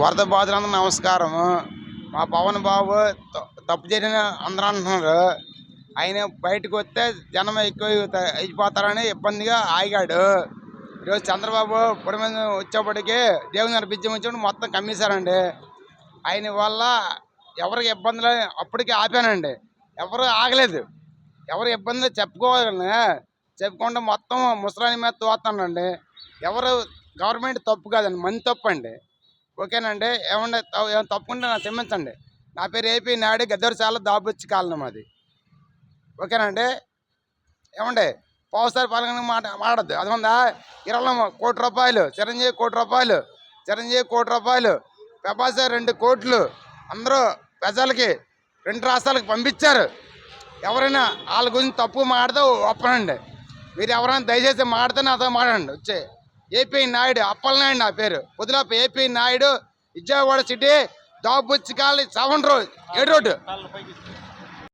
వరద బాధలందరూ నమస్కారం మా పవన్ బాబు తప్పు జరిగిన అందరూ అంటున్నారు. ఆయన బయటకు వస్తే జనం ఎక్కువ అయిపోతారని ఇబ్బందిగా ఆగాడు. ఈరోజు చంద్రబాబు పొడి మీద వచ్చేప్పటికి దేవుని నడిపించే వచ్చి మొత్తం కమ్మేశారండి. ఆయన వల్ల ఎవరికి ఇబ్బందులు అప్పటికే ఆపానండి. ఎవరు ఆగలేదు. ఎవరు ఇబ్బంది చెప్పుకోవాలని చెప్పుకుంటే మొత్తం ముసలాని మీద తోస్తానండి. ఎవరు గవర్నమెంట్ తప్పు కాదండి మంది తప్పు అండి ఓకేనండి ఏమంటే ఏమైనా తప్పుకుంటే నాకు క్షమించండి. నా పేరు ఏపీ నాయుడు గద్దరసాల దాబొచ్చి కాలం మాది. ఓకేనండి? ఏమండి? పవసారి పాలన మాట మాడద్దు అది ఉందా ఇరవై కోటి రూపాయలు చిరంజీవి కోటి రూపాయలు చిరంజీవి కోటి రూపాయలు పెపాస రెండు కోట్లు అందరూ ప్రజలకి రెండు రాష్ట్రాలకు పంపించారు. ఎవరైనా వాళ్ళ గురించి తప్పు మాడితే ఒప్పనండి. మీరు ఎవరైనా దయచేసి మాడితే నాతో మాడండి వచ్చే. ఏపీ నాయుడు అప్పలనాయుడు నా పేరు. పొద్దులప్ప ఏపీ నాయుడు విజయవాడ సిటీ దాబుచ్చి కాలి సెవెన్ రోడ్ ఏడు రోడ్డు.